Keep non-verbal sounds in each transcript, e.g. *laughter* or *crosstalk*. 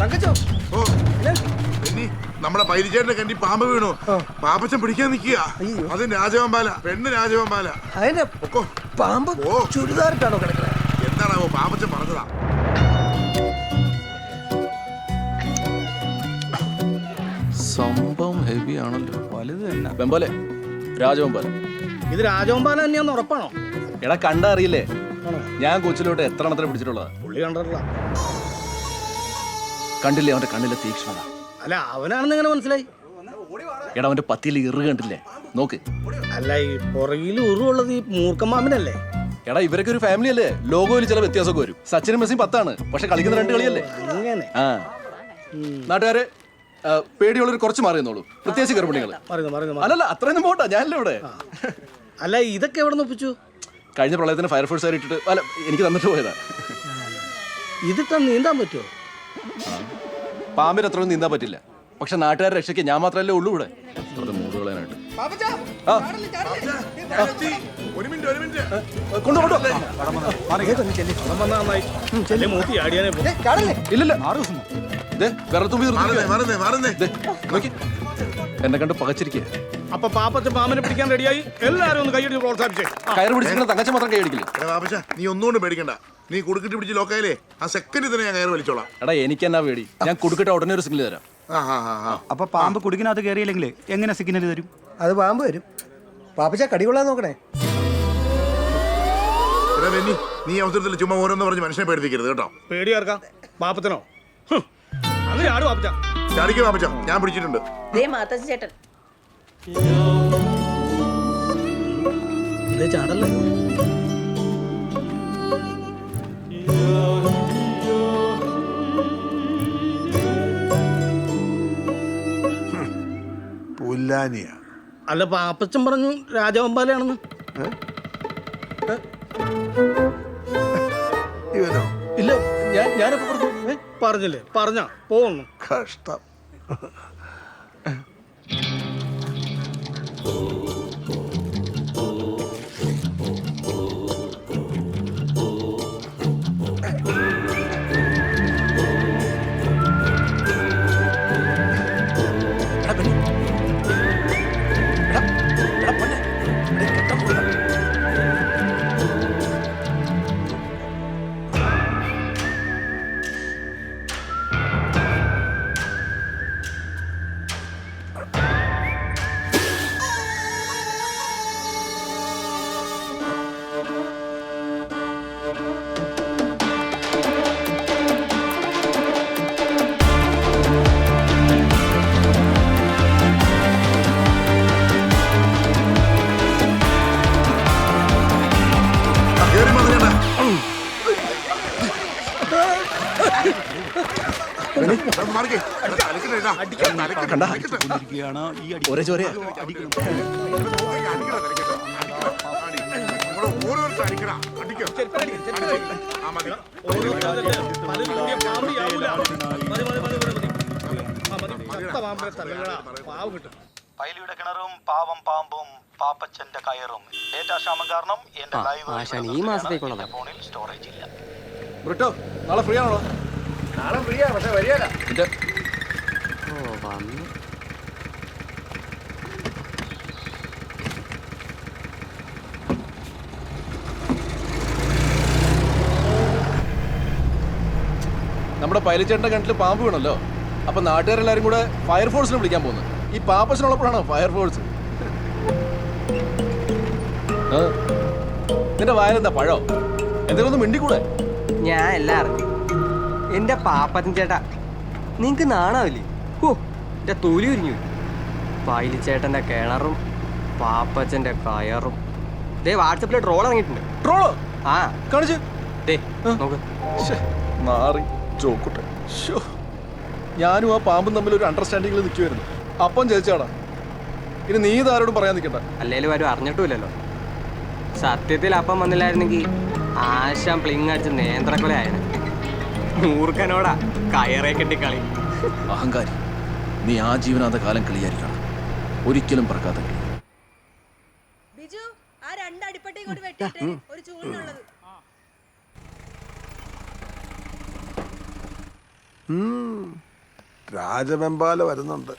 തങ്കച്ചോ? ഓ. നമ്മുടെ പൈരിച്ചേട്ടന്റെ കണ്ടി പാമ്പ് വീണു. പാപ്പച്ചൻ പിടിക്കാൻ നിക്കുക. അത് രാജവമ്പാല പെണ്ണ് രാജവമ്പാല അതിന്റെ പാമ്പ് ഓ. ചുരിദാറിട്ടാണോ കിടക്കുന്നത് എന്താണാവോ പാപ്പച്ചൻ പറഞ്ഞതാ? സംഭവം ഹെവി ആണല്ലോ. വലുത് തന്നെ. വെമ്പോലെ രാജവമ്പാല ഇത് രാജവമ്പാല തന്നെയാന്ന് ഉറപ്പാണോ? എടാ കണ്ടറിയില്ലേ? ഞാൻ കൊച്ചിലോട്ട് എത്ര എണ്ണത്തിന് പിടിച്ചിട്ടുള്ളതാ? പുള്ളി കണ്ടിട്ടില്ല. കണ്ടില്ലേ അവന്റെ കണ്ണിലെ തീക്ഷ്ണത? അല്ല അവനാണെന്ന് എങ്ങനെ മനസ്സിലായി? എടാ അവന്റെ പത്തിയിൽ ഇറു കണ്ടില്ലേ? നോക്ക്. അല്ല ഈ പുറകിൽ ഉറുള്ളത് ഈ മൂർക്കമ്മാമിനല്ലേ എടാ ഇവരൊക്കെ ഒരു ഫാമിലി അല്ലേ? ലോകോയിൽ ചില വ്യത്യാസമൊക്കെ വരും. സച്ചിനും മെസ്സിയും പത്താണ്. പക്ഷെ കളിക്കുന്ന രണ്ട് കളിയല്ലേ? അങ്ങനെ. ആ. നാട്ടുകാരെ ആ, പേടിയുള്ളവർ കുറച്ച് മാറിയെന്നോളൂ പ്രത്യേകിച്ച് ഗർഭിണികൾ അല്ലല്ല അത്രയൊന്നും പോട്ടാ ഞാനല്ലേ ഇവിടെ. അല്ല ഇതൊക്കെ എവിടെ നിന്ന് ഒപ്പിച്ചു? കഴിഞ്ഞ പ്രളയത്തിന് ഫയർഫോഴ്സ് ഇട്ടിട്ട് അല്ല എനിക്ക് തന്നിട്ട് പോയതാ. ഇതിട്ടാ നീന്താൻ പറ്റുമോ പാമ്പിന് അത്രയും നീന്താൻ പറ്റില്ല. പക്ഷെ നാട്ടുകാരെ രക്ഷയ്ക്ക് ഞാൻ മാത്രമല്ലേ ഉള്ളൂ ഇവിടെ. എന്നെ കണ്ട് പകച്ചിരിക്കുക അപ്പൊ പാപ്പച്ച പാമ്പിനെ പിടിക്കാൻ റെഡിയായി. എല്ലാരും ഒന്ന് കൈയടി പ്രോത്സാഹിപ്പിച്ചേ. കയറി പിടിച്ചിരിക്കുന്ന തങ്കച്ച മാത്രം കൈ അടിക്കില്ല എടാ പാപ്പച്ച നീ ഒന്നുകൊണ്ട് പേടിക്കണ്ട. നീ കുടുക്കിട്ട് പിടിച്ച് ലോക്കായാലേ ആ സെക്കൻഡ് തന്നെ ഞാൻ കയറി വലിച്ചോളാം. എടാ എനിക്ക് എന്നാ പേടി. ഞാൻ കുടുക്കിട്ട് ഉടനെ ഒരു സിഗ്നൽ തരാം. ആ ആ ആ ആ. അപ്പൊ പാമ്പ് കുടുക്കിനകത്ത് കയറിയില്ലെങ്കിൽ എങ്ങനെ സിഗ്നൽ തരും? അത് പാമ്പ് വരും. പാപ്പച്ച കടികൊള്ളാൻ നോക്കണേ. എടാ ബെന്നി നീ ഈ അവസരത്തിൽ ചുമ്മാ ഓരോന്ന് പറഞ്ഞ് മനുഷ്യനെ പേടിപ്പിക്കരുത് കേട്ടോ. പേടി ചേർക്കാം പാപ്പത്തിനോ? ഹും, അങ്ങനെ ആട് പാപ്പച്ച. ചാടിക്ക് പാപ്പച്ച ഞാൻ പിടിച്ചിട്ടുണ്ട്. ദേ മാത്തച്ഛൻ ചേട്ടൻ. ഇതേ ചാടല്ലേ? പുല്ലാനിയ. അല്ല പാപ്പച്ചൻ പറഞ്ഞു രാജവമ്പാലയാണെന്ന്. ഇവനോ? ഇല്ല ഞാൻ ഞാനിപ്പോ പറഞ്ഞു? പറഞ്ഞില്ലേ? പറഞ്ഞ പോന്നു കഷ്ടം. പാവ് കിട്ടും പൈലിയുടെ കിണറും പാവം പാമ്പും പാപ്പച്ചന്റെ കയറും ഡേറ്റാ ക്ഷാമം കാരണം എന്റെ ലൈവ് ഈ ഫോണിൽ സ്റ്റോറേജ് ഇല്ല ബ്രിട്ടോ നാളെ ഫ്രീ ആണോ നാളെ ഫ്രീയാ പക്ഷെ വരികയല്ല ഓ വന്നു. നമ്മുടെ പൈലച്ചേട്ടന്റെ കിണറ്റിൽ പാമ്പ് വീണല്ലോ. അപ്പൊ നാട്ടുകാരെല്ലാരും കൂടെ ഫയർഫോഴ്സിനെ വിളിക്കാൻ പോകുന്നു. ഈ പാപ്പസിനുള്ളപ്പോഴാണോ ഫയർഫോഴ്സ്. നിന്റെ വായനെന്താ പഴോ? എന്തെങ്കിലും ഒന്ന് മിണ്ടിക്കൂടെ? ഞാൻ എല്ലാം അറിഞ്ഞു. എന്റെ പാപ്പത്തിൻ ചേട്ടാ. നിങ്ങക്ക് നാണാവില്ലേ? ഓ എന്റെ തൊലി ഉരിഞ്ഞു. പൈലിച്ചേട്ടന്റെ കിണറും പാപ്പച്ചന്റെ കയറും. ദേ വാട്സപ്പിലെ ട്രോൾ ഇറങ്ങിയിട്ടുണ്ട്. ട്രോളോ? ആ. കാണിച്ചു. ദേ നോക്ക്. നാറി ചോക്കുട്ടെ. ഞാനും ആ പാമ്പും തമ്മിൽ ഒരു അണ്ടർസ്റ്റാൻഡിങ്ങിൽ നിൽക്കുമായിരുന്നു അപ്പം ചേച്ചാടാ ഇനി നീ ഇതാരോടും പറയാൻ നിൽക്കണ്ട. അല്ലേലും ആരും അറിഞ്ഞിട്ടുമില്ലല്ലോ. സത്യത്തിൽ അപ്പം വന്നില്ലായിരുന്നെങ്കിൽ ആശാൻ പ്ലിങ് അടിച്ച് നേന്ത്രക്കൊലയായനെ. മൂർഖനോടാ കയറേ കെട്ടി കളി അഹങ്കാരി നീ ആ ജീവനാഥ കാലം കളിയായിരിക്കണം. ഒരിക്കലും പറക്കാത്ത കളി. ബിജു ആ രണ്ട് അടിപ്പട്ടി കൊണ്ട് വെട്ടിട്ട് ഒരു ചൂടിനുള്ളത്. രാജവെമ്പാല വരുന്നുണ്ട്.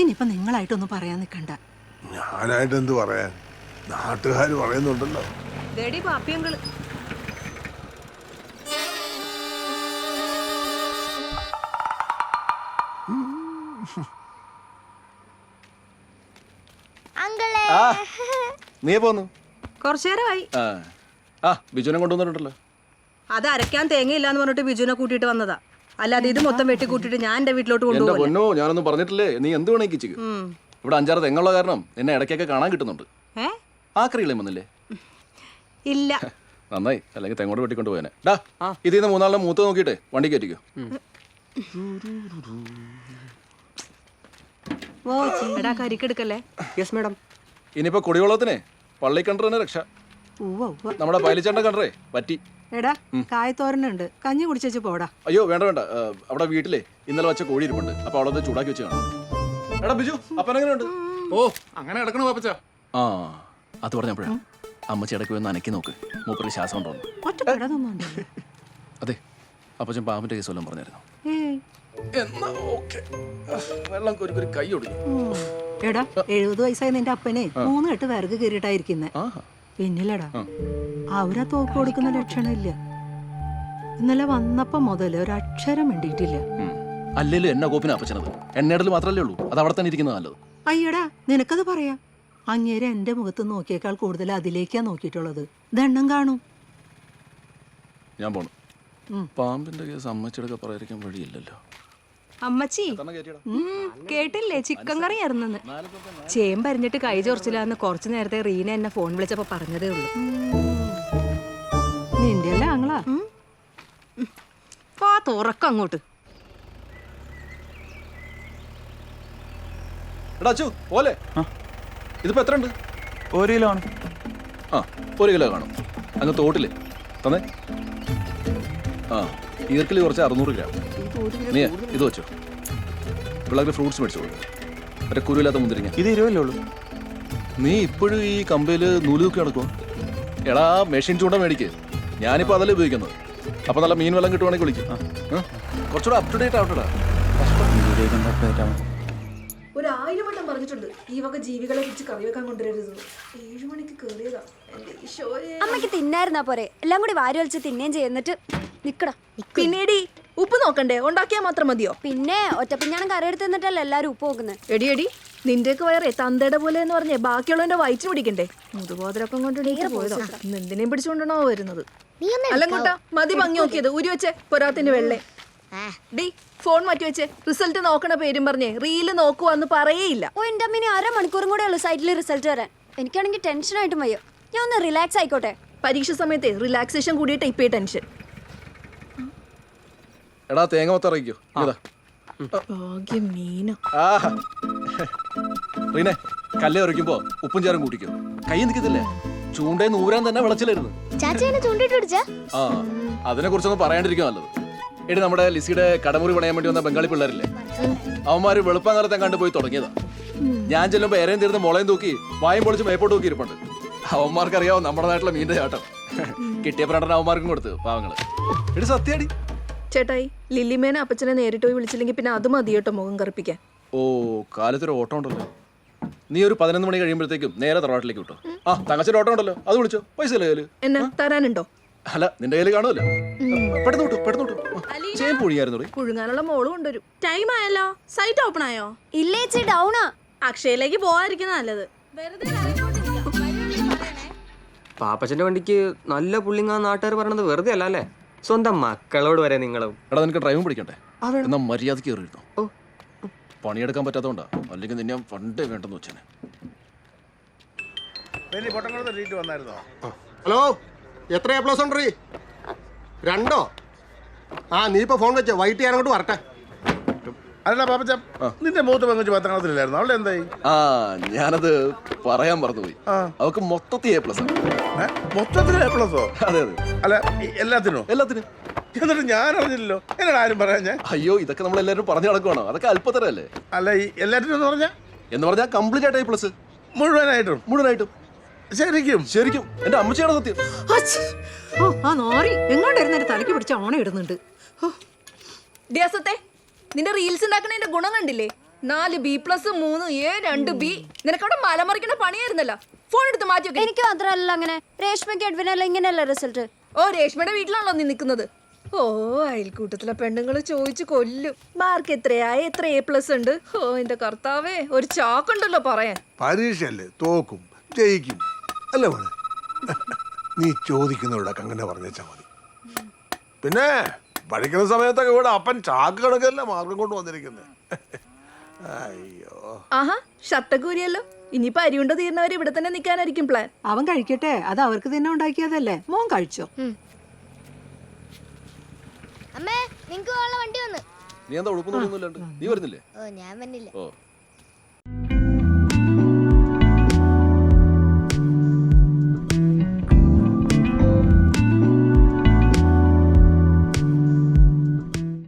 ഇനിയിപ്പൊ നിങ്ങളായിട്ടൊന്നും പറയാൻ നിക്കണ്ട ഞാനായിട്ട് എന്ത് പറയാൻ? നാട്ടുകാർ പറയുന്നുണ്ടല്ലോ. ഡേഡി ആ. *laughs* നീ പോന്നു. കുറച്ചേരമായി ആ. ആ ബിജുവിനെ കൊണ്ടുവന്നിട്ടുണ്ടല്ലോ. അത് അരക്കാൻ തേങ്ങയില്ല എന്ന് പറഞ്ഞിട്ട് ബിജുനെ കൂട്ടിയിട്ട് വന്നതാ. അല്ലാതെ ഇത് മൊത്തം വെട്ടി കൂട്ടിയിട്ട് ഞാൻ എന്റെ വീട്ടിലോട്ട് കൊണ്ടുപോകുന്നു കൊണ്ടുപോകും പൊന്നോ ഞാനൊന്നും പറഞ്ഞിട്ടില്ലേ? നീ എന്ത് വേണേ കിച്ചു ഇവിടെ അഞ്ചാറ് തെങ്ങുള്ള കാരണം എന്നെ ഇടയ്ക്കൊക്കെ കാണാൻ കിട്ടുന്നുണ്ട്. ആക്രികളെ വന്നില്ലേ? ഇല്ല. *laughs* നന്നായി. അല്ലെങ്കിൽ തെങ്ങോട് വെട്ടിക്കൊണ്ട് പോയനെ. ഡാ ഇതിൽ നിന്ന് മൂന്നാളിനെ മൂത്ത് നോക്കിയിട്ടെ വണ്ടി കയറ്റിക്കോ. ഓ എടാ കരിക്കെടുക്കല്ലേ യെസ് മാഡം ഇനിയിപ്പോ കുടിവെള്ളത്തിനെ പള്ളി കണ്ടറിനെ രക്ഷ. ഉവ്വ ഉവ്വ. നമ്മുടെ പൈലിച്ചേണ്ട കണ്ടറേ പറ്റി എടാ കായത്തോരനുണ്ട്. കഞ്ഞി കുടിച്ചു പോടാ. അയ്യോ വേണ്ട വേണ്ട. അവിടെ വീട്ടിലെ ഇന്നലെ വെച്ച കോഴി ഇരിപ്പുണ്ട് അപ്പൊ അവിടെ ചൂടാക്കി വെച്ച് കാണാം. എടാ ബിജു അപ്പനെങ്ങനെയുണ്ട് ഓ അങ്ങനെ കിടക്കണോ പാപ്പച്ച? ആ അത് പറഞ്ഞപ്പോഴാ. അമ്മച്ചി ഇടയ്ക്ക് വന്ന് അനക്കി നോക്ക്. മൂപ്പര് ശ്വാസം ഉണ്ടോന്ന് അതെ അപ്പച്ചൻ പാമ്പിന്റെ കേസ് വല്ലതും പറഞ്ഞായിരുന്നു? എന്നാ ഓക്കെ. വെള്ളം ഒരു കൈ ഒടിഞ്ഞു. എടാ എഴുപത് വയസ്സായ നിന്റെ അപ്പനെ മൂന്ന് കെട്ട് വിറക് കീറിയിട്ടായിരിക്കുന്നേ. പിന്നിലടാ അവരാ തോക്ക് കൊടുക്കുന്ന ലക്ഷണമില്ല. ഇന്നലെ വന്നപ്പോ മുതൽ ഒരു അക്ഷരം വേണ്ടിയിട്ടില്ല അല്ലല്ലോ എന്നാ കോപ്പിന് അപ്പച്ചനത്. എണ്ണയിടൽ മാത്രമല്ലേ ഉള്ളൂ. അത് അവിടെ തന്നെ ഇരിക്കുന്നത് നല്ലത്. അയ്യടാ നിനക്കത് പറയാ. അങ്ങേരെ എന്റെ മുഖത്ത് നോക്കിയേക്കാൾ കൂടുതൽ അതിലേക്കാ നോക്കിയിട്ടുള്ളത്. ദണ്ണം കാണും. ഞാൻ പോണു. പാമ്പിന്റെ കേസ് അമ്മച്ചിടൊക്കെ പറയാതിരിക്കാൻ വഴിയില്ലല്ലോ. അമ്മച്ചി. കേട്ടില്ലേ? ചിക്കൻ കറി ഇറന്നെന്ന് ചേമ്പരിഞ്ഞിട്ട് കൈ ചൊറിച്ചില്ലാന്ന് കുറച്ചു നേരത്തെ റീന എന്നെ ഫോൺ വിളിച്ചപ്പോ പറഞ്ഞതേ ഉള്ളൂ. നിന്റെ അല്ലേ ആങ്ങളാ? പാ തുറക്കം അങ്ങോട്ട്. എടാ അച്ചു പോലെ ഇതിപ്പോ എത്ര ഉണ്ട് ഒരു കിലോ ആണ്. ആ ഒരു കിലോ കാണും. അങ്ങ് തോട്ടിൽ തന്നെ. ആ. ഈർക്കിലി കുറച്ച് അറുന്നൂറ് ഗ്രാം. നീ ഇത് വെച്ചോ. പിള്ളേർക്ക് ഫ്രൂട്ട്സ് മേടിച്ചോളൂ മറ്റേ കുരുവില്ലാത്ത മുന്തിരിങ്ങ. ഇത് ഇരുപല്ലേ ഉള്ളൂ? നീ ഇപ്പോഴും ഈ കമ്പയിൽ നൂൽ തൂക്കി നടക്കുമോ എടാ മെഷീൻ ചൂണ്ട മേടിക്ക്. ഞാനിപ്പോൾ അതല്ലേ ഉപയോഗിക്കുന്നത്. അപ്പോൾ നല്ല മീൻ വെള്ളം കിട്ടുവാണെങ്കിൽ വിളിക്കും? കുറച്ചുകൂടെ അപ് ടു ഡേറ്റ് ആവട്ടെടാ. ആയിരം വട്ടം പറഞ്ഞിട്ടുണ്ട് ഈ വക ജീവികളെ കുറിച്ച് കറി വെക്കാൻ കൊണ്ടുവരരുത് ഏഴു മണിക്ക് കേറിയതാ. എന്റെ ഈശോയെ. അമ്മയ്ക്ക് തിന്നായിരുന്നാ പോരെ. എല്ലാം കൂടി വാരി വലിച്ച് തിന്നേം ചെയ്യുന്നിട്ട് നിക്കടാ. പിന്നീട് ഉപ്പ് നോക്കണ്ടേ? ഉണ്ടാക്കിയാൽ മാത്രം മതിയോ? പിന്നെ ഒറ്റപ്പിഞ്ഞാണം കറിയെടുത്ത് നിന്നിട്ടല്ലേ എല്ലാരും ഉപ്പ് നോക്കുന്നത് എടി എടി നിന്റെയൊക്കെ വയറേ തന്തയുടെ പോലെ എന്ന് പറഞ്ഞേ ബാക്കിയുള്ളവന്റെ വയറ്റ് പിടിക്കണ്ടേ? മുതുബോധരൊപ്പം കൊണ്ട് എണീറ്റ് പോയതോ. എന്തിനേം പിടിച്ചുകൊണ്ടാണോ വരുന്നത്? അല്ലങ്ങോട്ടാ മതി ഭംഗി നോക്കിയത് ഉരി വെച്ചേ പൊരാത്തിന്റെ വെള്ളേ. ഡി ഫോൺ മാറ്റി വെച്ച് റിസൾട്ട് നോക്കണ പേരും പറഞ്ഞേ റീൽ നോക്കുവാന്ന് പറയേയില്ല. ഓ എന്റെ അമ്മിനി അരമണിക്കൂറും കൂടെ ഉള്ളു സൈറ്റിൽ റിസൾട്ട് വരാൻ. എനിക്കാണെങ്കിൽ ടെൻഷനായിട്ടും വയ്യോ. ഞാൻ ഒന്ന് റിലാക്സ് ആയിക്കോട്ടെ. പരീക്ഷ സമയത്തെ റിലാക്സേഷൻ കൂടിയിട്ട് ഇപ്പേ ടെൻഷൻ എടാ തേങ്ങ മൊത്തറിയിക്കോ റീനെ കല്ല് ഉരയ്ക്കുമ്പോ ഉപ്പും ചാറും കൂട്ടിക്കോ. കൈ നിൽക്കത്തില്ലേ? ചൂണ്ടേ നൂരാൻ തന്നെ വിളച്ചിലായിരുന്നു. അതിനെ കുറിച്ചൊന്നും പറയാണ്ടിരിക്കും നല്ലത്. എടി നമ്മുടെ ലിസിയുടെ കടമുറി പണയാൻ വേണ്ടി വന്ന ബംഗാളി പിള്ളേരില്ലേ? അവന്മാര് വെളുപ്പാങ്കാലത്തെ കണ്ടു പോയി തുടങ്ങിയതാ. ഞാൻ ചെല്ലുമ്പോ എരയും തീർന്ന് മുളയും തൂക്കി വായും പൊളിച്ച് മേപ്പോട്ട് തൂക്കി ഇരിപ്പുണ്ട്. അവന്മാർക്ക് അറിയാവോ നമ്മുടെ നാട്ടിലെ മീന്റെ ചാട്ടം? കിട്ടിയ പ്രണ്ടൻ അവന്മാർക്കും കൊടുത്ത് പാവങ്ങൾ. എടി സത്യടി. ചേട്ടായി ലില്ലിമേനെ അപ്പച്ചനെ നേരിട്ട് പോയി വിളിച്ചില്ലെങ്കിൽ പിന്നെ അത് മതി കേട്ടോ മുഖം കറുപ്പിക്കാൻ. ഓ കാലത്തൊരു ഓട്ടം ഉണ്ടല്ലോ. നീ ഒരു പതിനൊന്ന് മണി കഴിയുമ്പോഴത്തേക്കും നേരെ തറവാട്ടിലേക്ക് വിട്ടോ. ആ തങ്ങച്ചൊരു ഓട്ടം ഉണ്ടല്ലോ അത് വിളിച്ചോ. പൈസ അല്ലേ എന്നെ തരാനുണ്ടോ? അല്ല നിന്റെ കയ്യിൽ കാണുമല്ലോ പെട്ടെന്ന് വിട്ടു പെട്ടെന്ന് വിട്ടു. ചെയ്യാൻ പൊഴിയായിരുന്നു പുഴുങ്ങാനുള്ള മോൾ കൊണ്ടുവരും ടൈം ആയല്ലോ. സൈറ്റ് ഓപ്പൺ ആയോ? ഇല്ലേച്ചി ഡൗണാ അക്ഷയയിലേക്ക് പോവാതിരിക്കുന്ന നല്ലത്. പാപ്പച്ചന്റെ വണ്ടിക്ക് നല്ല പുള്ളിങ്ങാ നാട്ടുകാർ പറയണത് വെറുതെ അല്ല അല്ലേ? സ്വന്തം മക്കളോട് വരെ നിങ്ങളും. എടാ നിനക്ക് ഡ്രൈവും പിടിക്കണ്ടേ? എന്നാ മര്യാദയ്ക്ക് കയറിയിരുന്നു? പണിയെടുക്കാൻ പറ്റാത്തോണ്ടാ. അല്ലെങ്കിൽ നിന്നെ പണ്ടേ വേണ്ടെന്ന് വെച്ചേനെ. ഹലോ? എത്ര എ പ്ലസ് ഉണ്ട് രണ്ടോ? ആ നീ ഇപ്പൊ ഫോൺ വെച്ചോ. വൈകിട്ട് ഞാൻ അങ്ങോട്ട് വരട്ടെ. അല്ല പാപ്പച്ച നിന്റെ മൂത്ത പങ്കുവെച്ച് പത്താം ക്ലാസ്സിലായിരുന്നു അവളുടെ എന്തായി? ആ ഞാനത് പറയാൻ മറന്നുപോയി. അവക്ക് മൊത്തത്തിൽ എ പ്ലസ് മൊത്തത്തിൽ എ പ്ലസോ അതെ അതെ. അല്ല എല്ലാത്തിനോ? എല്ലാത്തിനും. എന്നിട്ട് ഞാൻ അറിഞ്ഞില്ലല്ലോ. എന്നോട് ആരും പറയാൻ ഞാൻ? അയ്യോ ഇതൊക്കെ നമ്മൾ എല്ലാവരും പറഞ്ഞു നടക്കുവാണോ? അതൊക്കെ അല്പത്തരല്ലേ അല്ല ഈ എല്ലാത്തിനും എന്ന് പറഞ്ഞാ? എന്ന് പറഞ്ഞാൽ കംപ്ലീറ്റ് ആയിട്ട് എ പ്ലസ് മുഴുവനായിട്ടും. മുഴുവനായിട്ടും. ശരിക്കും? ശരിക്കും. എന്റെ അമ്മച്ചിയാണ് സത്യം. ഓ ആ നോറി. എങ്ങോട്ടിരുന്നൊരു തലയ്ക്ക് പിടിച്ച ഓണം ഇടുന്നുണ്ട്. ദിവസത്തെ ഡിയാസത്തെ നിന്റെ റീൽസ് ഉണ്ടാക്കുന്നതിന്റെ ഗുണം കണ്ടില്ലേ? നാല് ബി പ്ലസ് മൂന്ന് എ രണ്ട് ബി നിനക്കവിടെ മലമറിക്കണ പണിയായിരുന്നല്ല. ഫോൺ എടുത്ത് മാറ്റി വെക്ക്. എനിക്ക് മാത്രമല്ല അങ്ങനെ. രേഷ്മയ്ക്ക് എഡ്വിനല്ല ഇങ്ങനെയല്ല റിസൾട്ട് ഓ രേഷ്മയുടെ വീട്ടിലാണല്ലോ നീ നിൽക്കുന്നത്. ഓ അയൽക്കൂട്ടത്തിലെ പെണ്ണുങ്ങൾ ചോദിച്ചു കൊല്ലും. മാർക്ക് എത്രയായി എത്ര എ പ്ലസ് ഉണ്ട്? ഓ എന്റെ കർത്താവേ ഒരു ചാക്കുണ്ടല്ലോ പറയാൻ. പരീക്ഷയല്ലേ? തോക്കും ജയിക്കും. അല്ലേ മോനെ നീ ചോദിക്കുന്നവരോടൊക്കെ അങ്ങനെ പറഞ്ഞാൽ മതി. പിന്നെ പഠിക്കുന്ന സമയത്തൊക്കെ ഇവിടെ അപ്പൻ ചാക്ക് കണക്കല്ല മാർഗം കൊണ്ട് വന്നിരിക്കുന്നത് അയ്യോ. ആഹാ ഷർട്ടൊക്കെ ഊരിയല്ലോ ഇനിയിപ്പോ അരിയുണ്ട തീർന്നവർ ഇവിടെ തന്നെ നിൽക്കാനായിരിക്കും പ്ലാൻ അവൻ കഴിക്കട്ടെ. അത് അവർക്ക് തന്നെ ഉണ്ടാക്കിയതല്ലേ. മോൻ കഴിച്ചോ? അമ്മേ നിങ്ങക്ക് വണ്ടി വന്ന്? നീ എന്താ ഉടുപ്പൊന്നും നീ വരുന്നില്ലേ? ഓ ഞാൻ വന്നില്ല. ഓ.